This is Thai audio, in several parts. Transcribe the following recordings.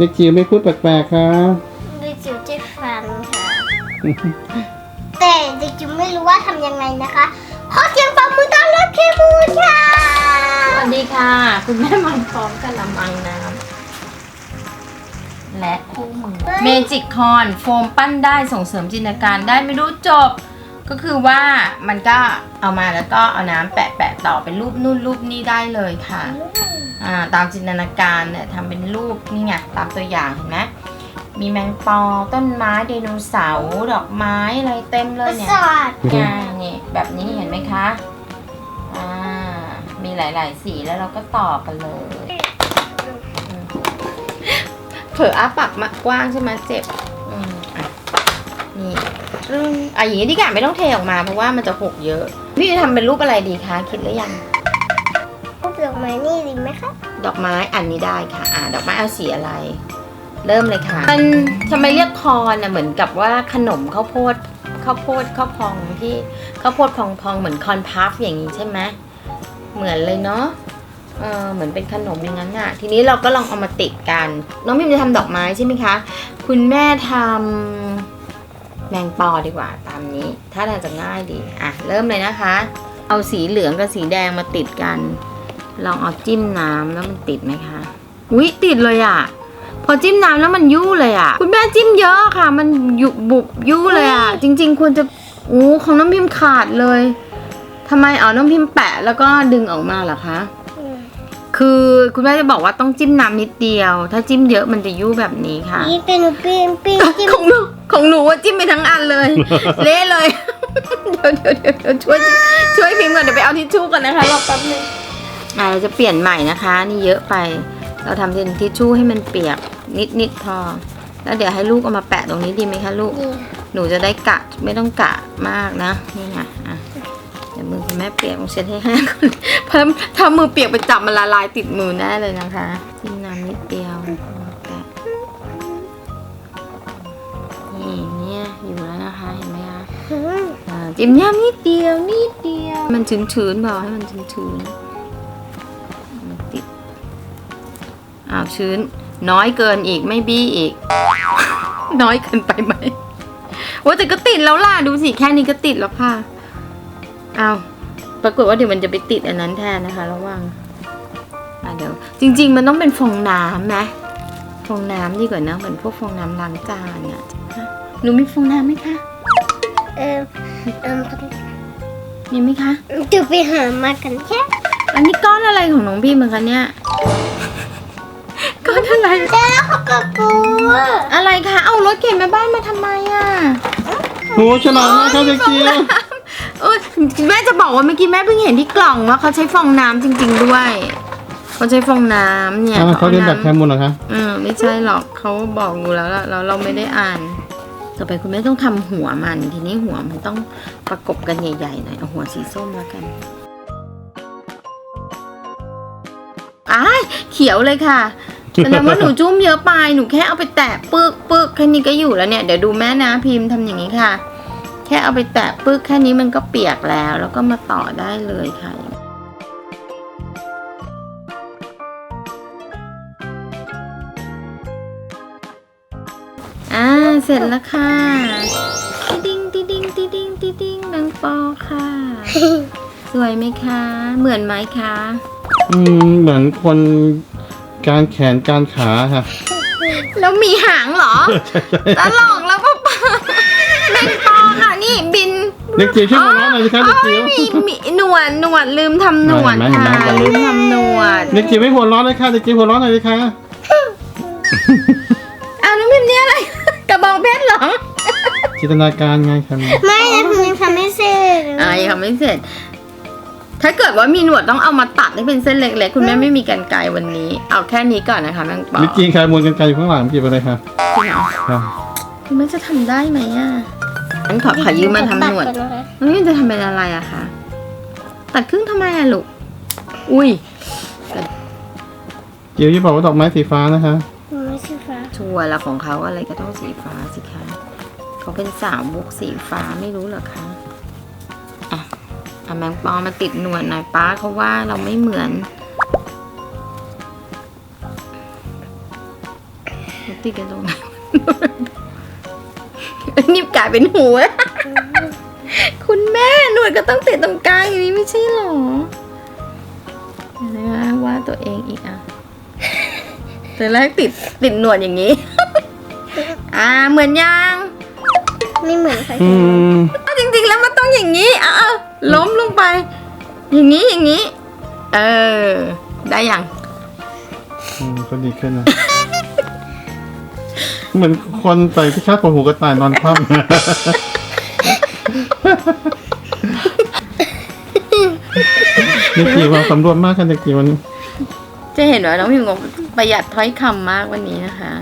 มนะคะนี่เด็กจิ๋วไม่พูดแปลกๆครับ เด็กจิ๋วจะฟังค่ะ แต่เด็กจิ๋วไม่รู้ว่าทำยังไงนะคะขอเสียงปรบมือต้อนรับเคมูนค่ะ สวัสดีค่ะ คุณแม่มาพร้อมกับละมังน้ำและคู่มือเมจิกคอนโฟมปั้นได้ส่งเสริมจินตนาการได้ไม่รู้จบ ก็คือว่ามันก็เอามาแล้วก็เอาน้ำแปะแปะๆต่อเป็นรูปนู่นรูปนี่ได้เลยค่ะอ่า ตามจินตนาการเนี่ยทำเป็นรูปนี่ไงตามตัวอย่างเห็นไหมมีแมงปอต้นไม้ไดโนเสาร์ดอกไม้อะไรเต็มเลปยระเนี่ยสาทอ่านี่แบบนี้เห็นไหมคะอ่ามีหลาย ๆ สีแล้วเราก็ต่อกันเลยอืมเผลออ้าปากมากกว้างใช่ไหมเจ็บอืมอะนี่อืมอะอย่างนี้ดีกว่าไม่ต้องเทออกมาเพราะว่ามันจะหกเยอะ พี่จะทำเป็นรูปอะไรดีคะคิดหรือยังพวก ดอกไม้นี่ดีไหมคะดอกไม้อันนี้ได้ค่ะ อ่า ดอกไม้เอาสีอะไร เริ่มเลยค่ะ มันทำไมเรียกคอนอะเหมือนกับว่าขนมข้าวโพดข้าวโพดข้าวพองที่ข้าวโพดพองพองๆเหมือนคอนพัฟอย่างนี้ใช่ไหมเหมือนเลยเนาะเออเหมือนเป็นขนมอย่างนั้นอะทีนี้เราก็ลองเอามาติดกัน น้องพิมจะทำดอกไม้ใช่ไหมคะ คุณแม่ทำแมงปอดีกว่าตามนี้ ถ้าทางจะง่ายดี อะ เริ่มเลยนะคะ เอาสีเหลืองกับสีแดงมาติดกัน ลองเอาจิ้มน้ำแล้วมันติดไหมคะอุ๊ยติดเลยอะพอจิ้มน้ำแล้วมันยู่เลยอะคุณแม่จิ้มเยอะค่ะ มันยุบบุบยู่เลยอะจริง ๆ ควรจะอู้ของน้องพิมขาดเลยทำไมเอาน้องพิมแปะแล้วก็ดึงออกมาเหรอคะอืมคือคุณแม่จะบอกว่าต้องจิ้มน้ำนิดเดียว ถ้าจิ้มเยอะมันจะยู่แบบนี้ค่ะนี่เป็นหนูปีนปีนจิ้มของหนูของหนูว่าจิ้มไปทั้งอันเลย เละเลยเดี๋ยวเดี๋ยวเดี๋ยวเดี๋ยวช่วยช่วยพิมพ์ก่อนเดี๋ยวไปเอาทิชชู่ก่อนนะคะรอแป๊บนึง อ่าเราจะเปลี่ยนใหม่นะคะ นี่เยอะไป เราทำเป็นทิชชู่ให้มันเปียกนิดนิดพอ แล้วเดี๋ยวให้ลูกเอามาแปะตรงนี้ดีไหมคะลูกนี่หนูจะได้กะไม่ต้องกะมากนะ นี่ไงอะเดี๋ยวมือคุณแม่เปียกต้องเช็ดให้แห้งก่อนเพราะถ้ามือเปียกไปจับมันละลายติดมือแน่เลยนะคะจิ้มน้ำนิดเดียวแปะนี่เนี่ยอยู่แล้วนะคะเห็นไหมคะอืมอ่าจิ้มน้ำนิดเดียวนิดเดียว มันชื้นๆเปล่าให้มันชื้นๆ อ้าวชื้น น้อยเกินอีกไม่บี้อีก น้อยเกินไปไหมว่าแต่ก็ติดแล้วล่ะดูสิแค่นี้ก็ติดแล้วค่ะเอาวปรากฏว่าเดี๋ยวมันจะไปติดอันนั้นแทนนะคะ ระวังอะเดี๋ยว จริง ๆ มันต้องเป็นฟองน้ำนะฟองน้ำดีกว่านะเหมือนพวกฟองน้ำล้างจานอะฮะหนูมีฟองน้ำไหมคะเออเออมีไหมคะจะไปหามากันแค่อันนี้ก้อนอะไรของน้องพี่เหมือนกันเนี่ย ก้อนอะไรแล้วเขาก็กลัวอะไรคะ เอารถเข็นแม่บ้านมาทำไมอะโหฉลาดมากครับเด็กจิ๋วเออแม่จะบอกว่าเมื่อกี้แม่เพิ่งเห็นที่กล่องว่าเขาใช้ฟองน้ำจริง ๆด้วยเขาใช้ฟองน้ำเนี่ยอ่าเขาเรียนแบบแคน้ำมูลเหรอคะเออไม่ใช่หรอกเขาบอกอยู่แล้วล่ะแล้วเราไม่ได้อ่าน ต่อไปคุณแม่ต้องทำหัวมัน ทีนี้หัวมันต้องประกบกันใหญ่ๆหน่อยเอาหัวสีส้มแล้วกันอ้ายเขียวเลยค่ะ แสดงว่าหนูจุ้มเยอะไปหนูแค่เอาไปแตะปึกปึกแค่นี้ก็อยู่แล้วเนี่ยเดี๋ยวดูแม่นะพิมพ์ทำอย่างนี้ค่ะ แค่เอาไปแตะปึกแค่นี้มันก็เปียกแล้ว แล้วก็มาต่อได้เลยค่ะอ่าเสร็จแล้วค่ะติดิงติดิงติดิงติดิงแมงปอค่ะ สวยไหมคะ เหมือนไหมคะ อืมเหมือนคน การแขนการขาค่ะแล้วมีหางเหรอตลกแล้วป้าป้าแมงปอค่ะนี่บินเด็กจิ๋วช่วยหัวเราะหน่อยสิครับเด็กจิ๋ว มีมีหนวดหนวดลืมทำหนวดเห็นไหมค่ะเห็นไหมลืมทำหนวดเด็กจิ๋วไม่หัวเราะเลยค่ะเด็กจิ๋วหัวเราะหน่อยสิคะอ้าวน้องพิมพ์เนี่ยอะไร กระบองเพชรเหรอจินตนาการไงครับ ไม่นะผมยังทำไม่เสร็จอ่ายังไม่เสร็จ ถ้าเกิดว่ามีหนวดต้องเอามาตัดให้เป็นเส้นเล็กๆ คุณแม่ไม่มีกันไกรวันนี้ เอาแค่นี้ก่อนนะคะแมงปอมิกกี้คลายมวลกันไกลอยู่ข้างหลังเก็บไปเลยค่ะจริงเหรอครับคุณแม่จะทำได้ไหมอะงั้นขอขอยืมมาทำหนวดตัก่อนะคะน้องนี่จะทำเป็นอะไรอะคะ ตัดครึ่งทำไมอะลูก อุ้ยจิ๋วจะบอกว่าดอกไม้สีฟ้านะคะไม่ใช่ฟ้าชัวร์ละของเขาอะไรก็ต้องสีฟ้าสิคะ เขาเป็นสาวบุกสีฟ้าไม่รู้เหรอคะอะ เอาแมงปอมาติดหนวดหน่อยป้าเขาว่าเราไม่เหมือนเขาติดกันตรงไหนนี่กลายเป็นหัว คุณแม่หนวดก็ต้องติดตรงกลางอย่างนี้ไม่ใช่หรอเดี๋ยวนะคะว่าตัวเองอีกอะแต่แรกติดติดหนวดอย่างนี้ อ่าเหมือนยัง ไม่เหมือนใครอืมอ้าวจริงๆแล้วมันต้องอย่างนี้อะอะ ล้มลงไป อย่างนี้อย่างนี้ เออ ได้ยังอืมก็ดีขึ้นนะ เหมือนคนใส่ที่คาดผมหูกระต่ายนอนคว่ำเด็กจีความสำรวมมากค่ะเด็กจีวันนี้จะเห็นว่าน้องพิมพ์งประหยัดถ้อยคำมากวันนี้นะคะ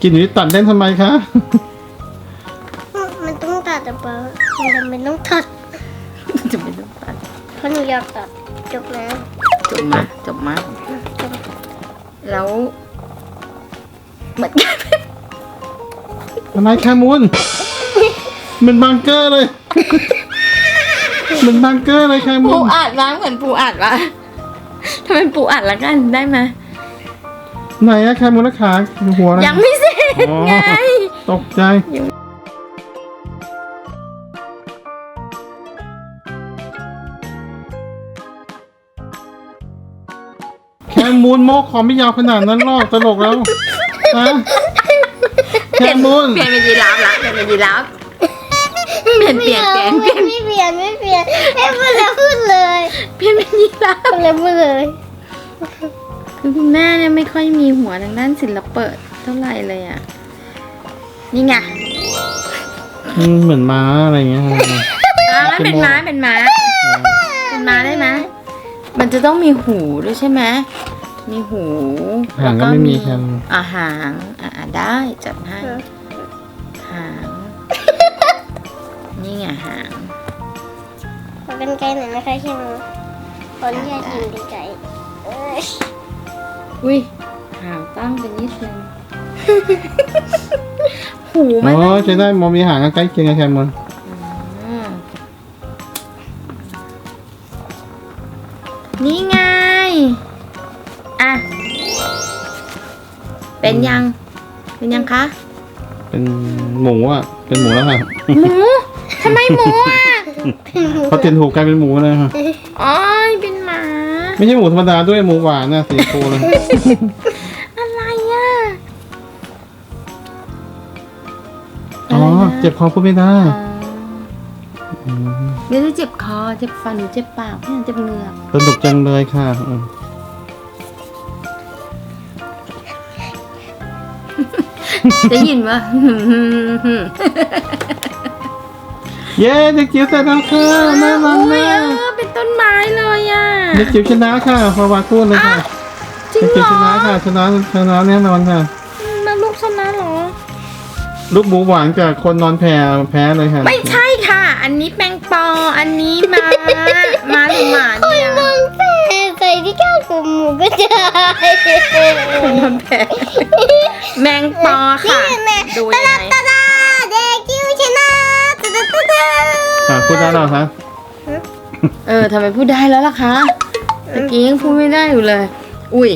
กินอยู่ที่ตัดเล่นทำไมคะ มันต้องตัดแต่เปล่ามันจำเป็นต้องตัดะหนูอยากตัดจบแล้วจบมาจบมาจบแล้วเหมือนกันอะไรแคมูนเหมือนบังเกอร์เลยเหมือนบังเกอร์เลยแคมูปูนอัดมาเหมือนปูอัดวะทำเป็นปูอัดละกันได้ไหมไหนอะแคมูนและขาหัวอะไรยังไม่เสร็จอ๋อไง ตกใจ แคมูนโมกคอมไม่ยาวขนาดนั้นหรอกตลกแล้วฮะแคมูนเปลี่ยนเป็นยีราฟละเปลี่ยนเป็นยีราฟเปลี่ยนเปลี่ยนเปลี่ยนเปลี่ยนไม่เปลี่ยนไม่เปลี่ยนให้มันแล้วพูดเลยเปลี่ยนเป็นยีราฟแล้วพูดเลยคือคุณแม่เนี่ยไม่ค่อยมีหัวทางด้านศิลปะเท่าไหร่เลยอะนี่ไงอืมเหมือนม้าอะไรอย่างเงี้ยฮะอ่าเป็นม้าเป็นม้าเป็นม้าได้ไหมมันจะต้องมีหูด้วยใช่ไหม มีหูหางก็ไม่มีแคมอ่าหางอ่าได้จัดให้หาง นี่ไงหางขอกันไกลหน่อยนะคะคิมคนที่จะกินดีใจเอ้ยอุ้ยหางตั้งเป็นนิดนึงหูมัอ๋นอใช้ได้มองมีหางใกล้เคียงกับแคมูนอืมนี่ไง เป็นยัง เป็นยังคะ เป็นหมูอะ เป็นหมูแล้วค่ะหมูทำไมหมูอะพอเตียนหูกลายเป็นหมูเลยค่ะอ๋อยเป็นหมา ไม่ใช่หมูธรรมดาด้วยหมูหวานนะสีฟูเลย อะไรอะอ๋อ เจ็บคอพูดไม่ได้อ๋อไม่ได้เจ็บคอ เจ็บฟันหรือเจ็บปากไม่ใช่เจ็บเหงือกสนุกจังเลยค่ะ ได้ยินว่าเย้เด็กจิ๋วเสร็จแล้วค่ะน่ารักอุ้ยมาเอกอเป็นต้นไม้เลยอะเด็กจิ๋วชนะค่ะพอวาพูดเลยค่ะจริงเด็กเหจิ๋รวอชนะค่ะชนะชนะแน่นอนค่ะมาลูกชนะเหรอ ลูกหมูหวานกับคนนอนแผ่แพ้เลยค่ะไม่ใช่ค่ะ อันนี้แมงปอ อันนี้มา มาหรือหมาเนี่ย มอง แผ่ใส่ที่ก้านของหมูก็ได้คนทำแผลแมงปอค่ะนี่แม่ดูยังไงตาดาเด็กจิ๋วชนะตาดาตาดาอะพูดได้แล้วคะเออทำไมพูดได้แล้วล่ะคะตะกี้ยังพูดไม่ได้อยู่เลย อุ้ย